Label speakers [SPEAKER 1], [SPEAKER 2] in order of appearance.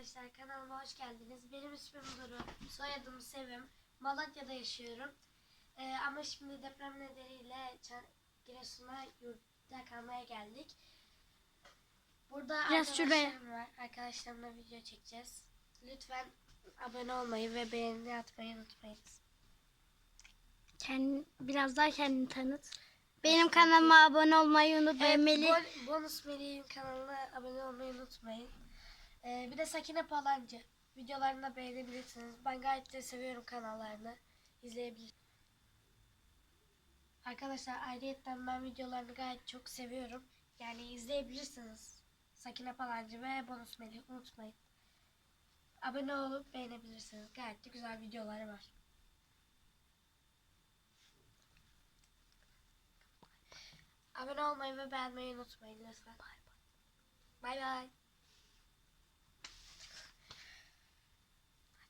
[SPEAKER 1] arkadaşlar kanalıma hoş geldiniz. Benim ismim Duru, soyadım Sevim. Malatya'da yaşıyorum. Ee, ama şimdi deprem nedeniyle Giresun'a yurtta kalmaya geldik. Burada
[SPEAKER 2] Biraz
[SPEAKER 1] arkadaşlarım var. Arkadaşlarımla video çekeceğiz. Lütfen abone olmayı ve beğeni atmayı unutmayınız.
[SPEAKER 2] Kendin, biraz daha kendini tanıt. Benim kanalıma abone olmayı unutmayın.
[SPEAKER 1] Evet. Bon- Bonus Melih'in kanalına abone olmayı unutmayın. Ee, bir de Sakine Palancı. Videolarını da beğenebilirsiniz. Ben gayet de seviyorum kanallarını. İzleyebilirsiniz. Arkadaşlar ayrıyetten ben videolarını gayet çok seviyorum. Yani izleyebilirsiniz. Sakine Palancı ve Bonus Melih unutmayın. Abone olup beğenebilirsiniz. Gayet de güzel videoları var. Abone olmayı ve beğenmeyi unutmayın lütfen. Bay bay.